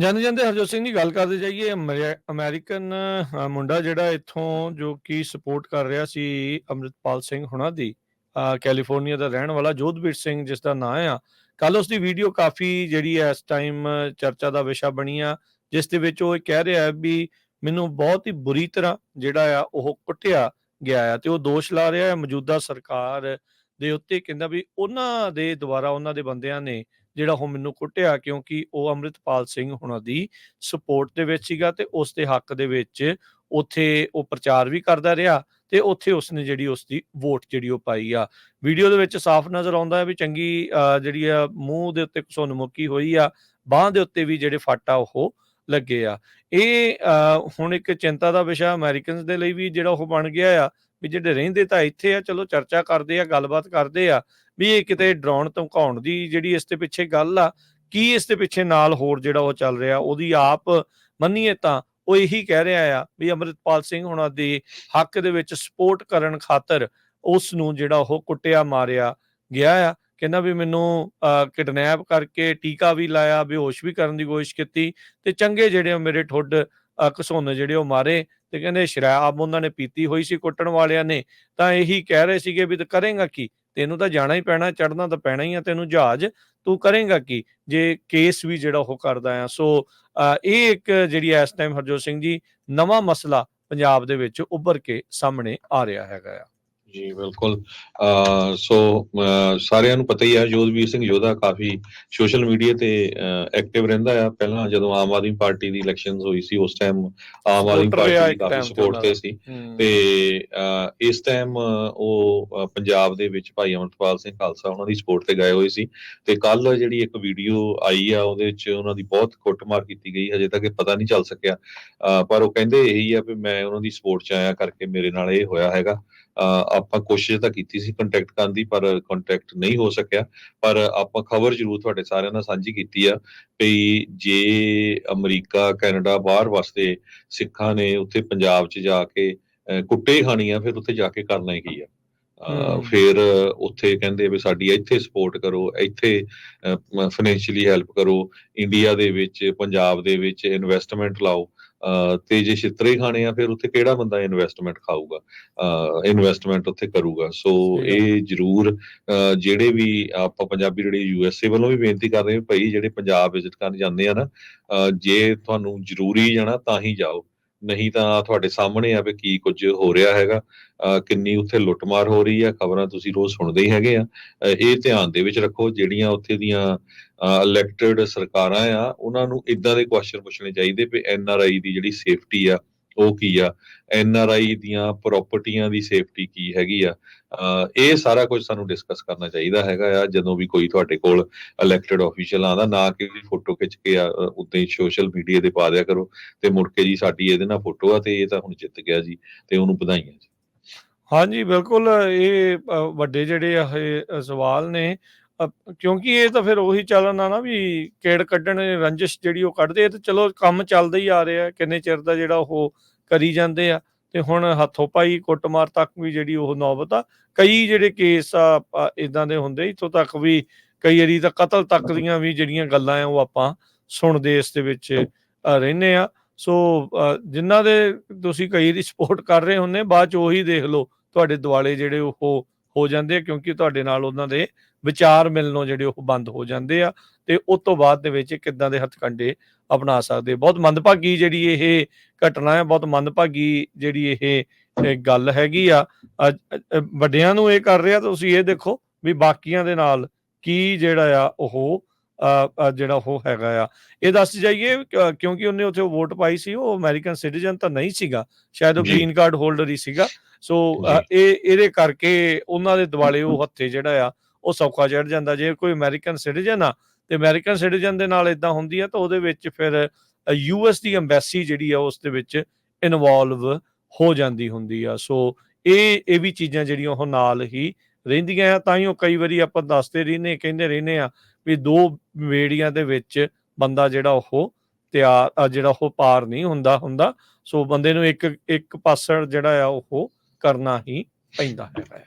ਜਾਂਦੇ ਜਾਂਦੇ ਹਰਜੋਤ ਸਿੰਘ ਜੀ ਗੱਲ ਕਰਦੇ ਜਾਈਏ ਅਮਰੀ- ਅਮਰੀਕਨ ਮੁੰਡਾ ਜਿਹੜਾ ਇੱਥੋਂ ਜੋ ਕਿ ਸਪੋਰਟ ਕਰ ਰਿਹਾ ਸੀ ਅੰਮ੍ਰਿਤਪਾਲ ਸਿੰਘ ਹੁਣਾਂ ਦੀ ਕੈਲੀਫੋਰਨੀਆ ਦਾ ਰਹਿਣ ਵਾਲਾ ਜੋਧਬੀਰ ਸਿੰਘ ਜਿਸ ਦਾ ਨਾਂ ਆ ਕੱਲ ਉਸ ਦੀ ਵੀਡੀਓ ਕਾਫੀ ਜਿਹੜੀ ਹੈ ਇਸ ਟਾਈਮ ਚਰਚਾ ਦਾ ਵਿਸ਼ਾ ਬਣੀ ਆ, ਜਿਸ ਦੇ ਵਿੱਚ ਉਹ ਇਹ ਕਹਿ ਰਿਹਾ ਹੈ ਵੀ ਮੈਨੂੰ ਬਹੁਤ ਹੀ ਬੁਰੀ ਤਰ੍ਹਾਂ ਜਿਹੜਾ ਆ ਉਹ ਕੁੱਟਿਆ ਗਿਆ ਆ ਤੇ ਉਹ ਦੋਸ਼ ਲਾ ਰਿਹਾ ਹੈ ਮੌਜੂਦਾ ਸਰਕਾਰ ਦੇ ਉੱਤੇ, ਕਹਿੰਦਾ ਵੀ ਉਹਨਾਂ ਦੇ ਦੁਆਰਾ ਉਹਨਾਂ ਦੇ ਬੰਦਿਆਂ ਨੇ ਜਿਹੜਾ ਉਹ ਮੈਨੂੰ ਕੁੱਟਿਆ ਕਿਉਂਕਿ ਉਹ ਅੰਮ੍ਰਿਤਪਾਲ ਸਿੰਘ ਹੁਣਾਂ ਦੀ ਸਪੋਰਟ ਦੇ ਵਿੱਚ ਸੀਗਾ ਤੇ ਉਸ ਦੇ ਹੱਕ ਦੇ ਵਿੱਚ ਉੱਥੇ ਉਹ ਪ੍ਰਚਾਰ ਵੀ ਕਰਦਾ ਰਿਹਾ ਤੇ ਉੱਥੇ ਉਸਨੇ ਜਿਹੜੀ ਉਸ ਦੀ ਵੋਟ ਜਿਹੜੀ ਉਹ ਪਾਈ ਆ। ਵੀਡੀਓ ਦੇ ਵਿੱਚ ਸਾਫ਼ ਨਜ਼ਰ ਆਉਂਦਾ ਹੈ ਵੀ ਚੰਗੀ ਅ, ਜਿਹੜੀ ਆ ਮੂੰਹ ਦੇ ਉੱਤੇ ਘਸੁੰਨਮੁਖੀ ਹੋਈ ਆ ਬਾਹ ਦੇ ਉੱਤੇ ਵੀ ਜਿਹੜੇ ਫੱਟ ਆ ਉਹ ਲੱਗੇ ਆ। ਇਹ ਅ, ਹੁਣ ਇੱਕ ਚਿੰਤਾ ਦਾ ਵਿਸ਼ਾ ਅਮਰੀਕਨਸ ਦੇ ਲਈ ਵੀ ਜਿਹੜਾ ਉਹ ਬਣ ਗਿਆ ਆ ਵੀ ਜਿਹੜੇ ਰਹਿੰਦੇ ਤਾਂ ਇੱਥੇ ਆ, ਚਲੋ ਚਰਚਾ ਕਰਦੇ ਆ, ਗੱਲਬਾਤ ਕਰਦੇ ਆ, ਵੀ ਇਹ ਕਿਤੇ ਡਰਾਉਣ ਧਮਕਾਉਣ ਦੀ ਜਿਹੜੀ ਇਸ ਦੇ ਪਿੱਛੇ ਗੱਲ ਆ, ਕੀ ਇਸ ਦੇ ਪਿੱਛੇ ਨਾਲ ਹੋਰ ਜਿਹੜਾ ਉਹ ਚੱਲ ਰਿਹਾ, ਉਹਦੀ ਆਪ ਮੰਨੀਏ ਤਾਂ ਉਹ ਇਹੀ ਕਹਿ ਰਿਹਾ ਆ ਵੀ ਅੰਮ੍ਰਿਤਪਾਲ ਸਿੰਘ ਹੁਣਾਂ ਦੇ ਹੱਕ ਦੇ ਵਿੱਚ ਸਪੋਰਟ ਕਰਨ ਖਾਤਰ ਉਸ ਨੂੰ ਜਿਹੜਾ ਉਹ ਕੁੱਟਿਆ, ਮਾਰਿਆ ਗਿਆ ਆ। ਕਹਿੰਦਾ ਵੀ ਮੈਨੂੰ ਕਿਡਨੈਪ ਕਰਕੇ ਟੀਕਾ ਵੀ ਲਾਇਆ, ਬੇਹੋਸ਼ ਵੀ ਕਰਨ ਦੀ ਕੋਸ਼ਿਸ਼ ਕੀਤੀ ਤੇ ਚੰਗੇ ਜਿਹੜੇ ਉਹ ਮੇਰੇ ਠੁੱਡ ਘਸੋਨੇ ਜਿਹੜੇ ਉਹ ਮਾਰੇ ਤੇ ਕਹਿੰਦੇ ਸ਼ਰਾਬ ਉਹਨਾਂ ਨੇ ਪੀਤੀ ਹੋਈ ਸੀ ਕੁੱਟਣ ਵਾਲਿਆਂ ਨੇ ਤਾਂ ਇਹੀ ਕਹਿ ਰਹੇ ਸੀਗੇ ਵੀ ਤੇ ਕਰੇਗਾ ਕੀ? ਤੈਨੂੰ ਤਾਂ ਜਾਣਾ ਹੀ ਪੈਣਾ ਚੜਨਾ ਤਾਂ ਪੈਣਾ ਹੀ ਆ ਤੈਨੂੰ ਜਹਾਜ਼ ਤੂੰ ਕਰੇਗਾ ਕੀ? ਜੇ ਕੇਸ ਵੀ ਜਿਹੜਾ ਉਹ ਕਰਦਾ ਆ ਸੋ ਅ, ਇਹ ਇੱਕ ਜਿਹੜੀ ਇਸ ਟਾਈਮ ਹਰਜੋਤ ਸਿੰਘ ਜੀ ਨਵਾਂ ਮਸਲਾ ਪੰਜਾਬ ਦੇ ਵਿੱਚ ਉੱਭਰ ਕੇ ਸਾਹਮਣੇ ਆ ਰਿਹਾ ਹੈਗਾ ਆ। ਜੀ ਬਿਲਕੁਲ। ਸੋ ਸਾਰਿਆਂ ਨੂੰ ਪਤਾ ਹੀ ਹੈ ਜੋਧਵੀਰ ਸਿੰਘ ਯੋਧਾ ਕਾਫੀ ਸੋਸ਼ਲ ਮੀਡੀਆ ਤੇ ਐਕਟਿਵ ਰਹਿੰਦਾ ਆ। ਪਹਿਲਾਂ ਜਦੋਂ ਆਮ ਆਦਮੀ ਪਾਰਟੀ ਦੀ ਇਲੈਕਸ਼ਨਸ ਹੋਈ ਸੀ ਉਸ ਟਾਈਮ ਆਮ ਆਦਮੀ ਪਾਰਟੀ ਕਾਫੀ ਸਪੋਰਟ ਤੇ। ਸੀ। ਤੇ ਇਸ ਟਾਈਮ ਉਹ ਪੰਜਾਬ ਦੇ ਵਿੱਚ ਭਾਈ ਅਮਰਪਾਲ ਸਿੰਘ ਖਾਲਸਾ ਉਹਨਾਂ ਦੀ ਸਪੋਰਟ ਤੇ ਗਏ ਹੋਏ ਸੀ। ਤੇ ਕੱਲ ਜਿਹੜੀ ਇੱਕ ਵੀਡੀਓ ਆਈ ਆ ਉਹਦੇ ਵਿੱਚ ਉਹਨਾਂ ਦੀ ਬਹੁਤ ਕੁੱਟਮਾਰ ਕੀਤੀ ਗਈ। ਹਜੇ ਤੱਕ ਇਹ ਪਤਾ ਨਹੀਂ ਚੱਲ ਸਕਿਆ। ਪਰ ਉਹ ਕਹਿੰਦੇ ਇਹੀ ਆ ਵੀ ਮੈਂ ਉਹਨਾਂ ਦੀ ਸਪੋਰਟ ਚ ਆਇਆ ਕਰਕੇ ਮੇਰੇ ਨਾਲ ਇਹ ਹੋਇਆ ਹੈਗਾ। ਆਪਾਂ ਕੋਸ਼ਿਸ਼ ਤਾਂ ਕੀਤੀ ਸੀ ਕੰਟੈਕਟ ਕਰਨ ਦੀ ਪਰ ਕੰਟੈਕਟ ਨਹੀਂ ਹੋ ਸਕਿਆ। ਪਰ ਆਪਾਂ ਖਬਰ ਜ਼ਰੂਰ ਤੁਹਾਡੇ ਸਾਰਿਆਂ ਨਾਲ ਸਾਂਝੀ ਕੀਤੀ ਆ ਵੀ ਜੇ ਅਮਰੀਕਾ ਕੈਨੇਡਾ ਬਾਹਰ ਵਸਦੇ ਸਿੱਖਾਂ ਨੇ ਉੱਥੇ ਪੰਜਾਬ 'ਚ ਜਾ ਕੇ ਕੁੱਟੇ ਖਾਣੀ ਆ ਫਿਰ ਉੱਥੇ ਜਾ ਕੇ ਕਰਨਾ ਹੀ ਕੀ ਆ। ਫਿਰ ਉੱਥੇ ਕਹਿੰਦੇ ਵੀ ਸਾਡੀ ਇੱਥੇ ਸਪੋਰਟ ਕਰੋ ਇੱਥੇ ਫਾਈਨੈਂਸ਼ੀਅਲੀ ਹੈਲਪ ਕਰੋ ਇੰਡੀਆ ਦੇ ਵਿੱਚ ਪੰਜਾਬ ਦੇ ਵਿੱਚ ਇਨਵੈਸਟਮੈਂਟ ਲਾਓ। ਤੇ ਜੇ ਛਿੱਤਰੇ ਖਾਣੇ ਆ ਫਿਰ ਉੱਥੇ ਕਿਹੜਾ ਬੰਦਾ ਇਨਵੈਸਟਮੈਂਟ ਖਾਊਗਾ? ਇਨਵੈਸਟਮੈਂਟ ਉੱਥੇ ਕਰੂਗਾ। ਸੋ। ਇਹ ਜ਼ਰੂਰ ਜਿਹੜੇ ਵੀ ਆਪਾਂ ਪੰਜਾਬੀ ਜਿਹੜੇ ਯੂਐਸਏ ਵੱਲੋਂ ਵੀ ਬੇਨਤੀ ਕਰ ਰਹੇ ਹਾਂ ਭਾਈ ਜਿਹੜੇ ਪੰਜਾਬ ਵਿਜ਼ਿਟ ਕਰਨ ਜਾਂਦੇ ਆ ਨਾ ਜੇ ਤੁਹਾਨੂੰ ਜ਼ਰੂਰੀ ਜਾਣਾ ਤਾਂ ਹੀ ਜਾਓ। ਨਹੀਂ ਤਾਂ ਤੁਹਾਡੇ ਸਾਹਮਣੇ ਆ ਵੀ ਕੀ ਕੁਝ ਹੋ ਰਿਹਾ ਹੈਗਾ। ਅ, ਕਿੰਨੀ ਉੱਥੇ ਲੁੱਟਮਾਰ ਹੋ ਰਹੀ ਆ ਖਬਰਾਂ ਤੁਸੀਂ ਰੋਜ਼ ਸੁਣਦੇ ਹੀ ਹੈਗੇ ਆ। ਇਹ ਧਿਆਨ ਦੇ ਵਿੱਚ ਰੱਖੋ ਜਿਹੜੀਆਂ ਉੱਥੇ ਦੀਆਂ ਇਲੈਕਟਿਡ ਸਰਕਾਰਾਂ ਆ ਉਹਨਾਂ ਨੂੰ ਇਦਾਂ ਦੇ ਕੁਐਸਚਨ ਪੁੱਛਣੇ ਚਾਹੀਦੇ ਵੀ ਐਨ ਆਰ ਆਈ ਦੀ ਜਿਹੜੀ ਸੇਫਟੀ ਆ ਉਹ ਕੀ ਆ? ਐਨਆਰਆਈ ਦੀਆਂ ਪ੍ਰਾਪਰਟੀਆਂ ਦੀ ਸੇਫਟੀ ਕੀ ਹੈਗੀ ਆ? ਇਹ ਸਾਰਾ ਕੁਝ ਸਾਨੂੰ ਡਿਸਕਸ ਕਰਨਾ ਚਾਹੀਦਾ ਹੈਗਾ ਆ, ਜਦੋਂ ਵੀ ਕੋਈ ਤੁਹਾਡੇ ਕੋਲ ਇਲੈਕਟਡ ਆਫੀਸ਼ੀਅਲ ਆਂਦਾ ਨਾ ਕਿ ਫੋਟੋ ਖਿੱਚ ਕੇ ਉੱਤੇ ਸੋਸ਼ਲ ਮੀਡੀਆ ਤੇ ਪਾ ਦਿਆ ਕਰੋ। ਤੇ ਮੁੜ ਕੇ ਜੀ ਸਾਡੀ ਇਹਦੇ ਨਾਲ ਫੋਟੋ ਆ ਤੇ ਇਹ ਤਾਂ ਹੁਣ ਜਿੱਤ ਗਿਆ ਜੀ ਤੇ ਉਹਨੂੰ ਵਧਾਈਆਂ ਜੀ। ਹਾਂਜੀ, ਬਿਲਕੁਲ ਇਹ ਵੱਡੇ ਜਿਹੜੇ ਆ ਇਹ ਸਵਾਲ ਨੇ ਕਿਉਂਕਿ ਇਹ ਤਾਂ ਫਿਰ ਉਹੀ ਚੱਲਣਾ ਨਾ ਵੀ ਕੇੜ ਕੱਢਣ ਰੰਜਿਸ਼ ਜਿਹੜੀ ਉਹ ਕੱਢਦੇ ਤੇ ਚਲੋ ਕੰਮ ਚੱਲਦਾ ਹੀ ਆ ਰਿਹਾ ਕਿੰਨੇ ਚਿਰ ਦਾ ਜਿਹੜਾ ਉਹ ਕਰੀ ਜਾਂਦੇ ਆ ਤੇ ਹੁਣ ਹੱਥੋਂ ਪਾਈ ਕੁੱਟਮਾਰ ਤੱਕ ਵੀ ਜਿਹੜੀ ਉਹ ਨੌਬਤ ਆ। ਕਈ ਜਿਹੜੇ ਕੇਸ ਆ ਇਦਾਂ ਦੇ ਹੁੰਦੇ ਇੱਥੋਂ ਤੱਕ ਵੀ ਕਈ ਵਾਰੀ ਤਾਂ ਕਤਲ ਤੱਕ ਦੀਆਂ ਵੀ ਜਿਹੜੀਆਂ ਗੱਲਾਂ ਆ ਉਹ ਆਪਾਂ ਸੁਣਦੇ ਇਸ ਦੇ ਵਿੱਚ ਰਹਿੰਦੇ ਆ। ਸੋ ਅ, ਜਿਨ੍ਹਾਂ ਦੇ ਤੁਸੀਂ ਕਈ ਦੀ ਸਪੋਰਟ ਕਰ ਰਹੇ ਹੁੰਨੇ ਬਾਅਦ ਚ ਉਹੀ ਦੇਖ ਲਓ ਤੁਹਾਡੇ ਦੁਆਲੇ ਜਿਹੜੇ ਉਹ ਹੋ ਜਾਂਦੇ ਆ ਕਿਉਂਕਿ ਤੁਹਾਡੇ ਨਾਲ ਉਹਨਾਂ ਦੇ ਵਿਚਾਰ ਮਿਲਣੋਂ ਜਿਹੜੇ ਉਹ ਬੰਦ ਹੋ ਜਾਂਦੇ ਆ ਤੇ ਉਸ ਤੋਂ ਬਾਅਦ ਦੇ ਵਿੱਚ ਕਿੱਦਾਂ ਦੇ ਹੱਥਕੰਡੇ ਅਪਣਾ ਸਕਦੇ ਬਹੁਤ ਮੰਦਭਾਗੀ ਜਿਹੜੀ ਇਹ ਘਟਨਾ ਹੈ ਬਹੁਤ ਮੰਦਭਾਗੀ ਜਿਹੜੀ ਇਹ ਗੱਲ ਹੈਗੀ ਆ। ਵੱਡਿਆਂ ਨੂੰ ਇਹ ਕਰ ਰਿਹਾ, ਤੁਸੀਂ ਇਹ ਦੇਖੋ ਵੀ ਬਾਕੀਆਂ ਦੇ ਨਾਲ ਕੀ ਜਿਹੜਾ ਆ ਉਹ ਜਿਹੜਾ ਉਹ ਹੈਗਾ ਆ। ਇਹ ਦੱਸ ਜਾਈਏ ਕਿਉਂਕਿ ਉਹਨੇ ਉੱਥੇ ਵੋਟ ਪਾਈ ਸੀ ਉਹ ਅਮਰੀਕਨ ਸਿਟੀਜ਼ਨ ਤਾਂ ਨਹੀਂ ਸੀਗਾ। ਸ਼ਾਇਦ ਉਹ। ਗ੍ਰੀਨ ਕਾਰਡ ਹੋਲਡਰ ਹੀ ਸੀਗਾ। ਸੋ ਇਹ ਇਹਦੇ ਕਰਕੇ ਉਹਨਾਂ ਦੇ ਦਿਵਾਲੇ ਉਹ ਹੱਥੇ ਜਿਹੜਾ ਆ ਉਹ ਸੌਖਾ ਚੜ ਜਾਂਦਾ। ਜੇ ਕੋਈ ਅਮਰੀਕਨ ਸਿਟੀਜ਼ਨ ਆ ਤੇ ਅਮਰੀਕਨ ਸਿਟੀਜ਼ਨ ਦੇ ਨਾਲ ਇਦਾਂ ਹੁੰਦੀ ਆ ਤਾਂ ਉਹਦੇ ਵਿੱਚ ਫਿਰ ਯੂਐਸ ਦੀ ਐਮਬੈਸੀ ਜਿਹੜੀ ਆ ਉਸ ਦੇ ਵਿੱਚ ਇਨਵੋਲਵ ਹੋ ਜਾਂਦੀ ਹੁੰਦੀ ਆ। ਸੋ ਇਹ ਇਹ ਵੀ ਚੀਜ਼ਾਂ ਜਿਹੜੀਆਂ ਉਹ ਨਾਲ ਹੀ ਰਹਿੰਦੀਆਂ ਆ, ਤਾਂ ਹੀ ਉਹ ਕਈ ਵਾਰੀ ਆਪਾਂ ਦੱਸਦੇ ਰਹਿੰਦੇ, ਕਹਿੰਦੇ ਰਹਿੰਦੇ ਆ ਵੀ ਦੋ ਵੇੜੀਆਂ ਦੇ ਵਿੱਚ ਬੰਦਾ ਜਿਹੜਾ ਉਹ ਤਿਆਰ ਜਿਹੜਾ ਉਹ ਪਾਰ ਨਹੀਂ ਹੁੰਦਾ ਹੁੰਦਾ। ਸੋ ਬੰਦੇ ਨੂੰ ਇੱਕ ਇੱਕ ਪਾਸੜ ਜਿਹੜਾ ਆ, ਉਹ ਕਰਨਾ ਹੀ ਪੈਂਦਾ ਹੈਗਾ ਆ।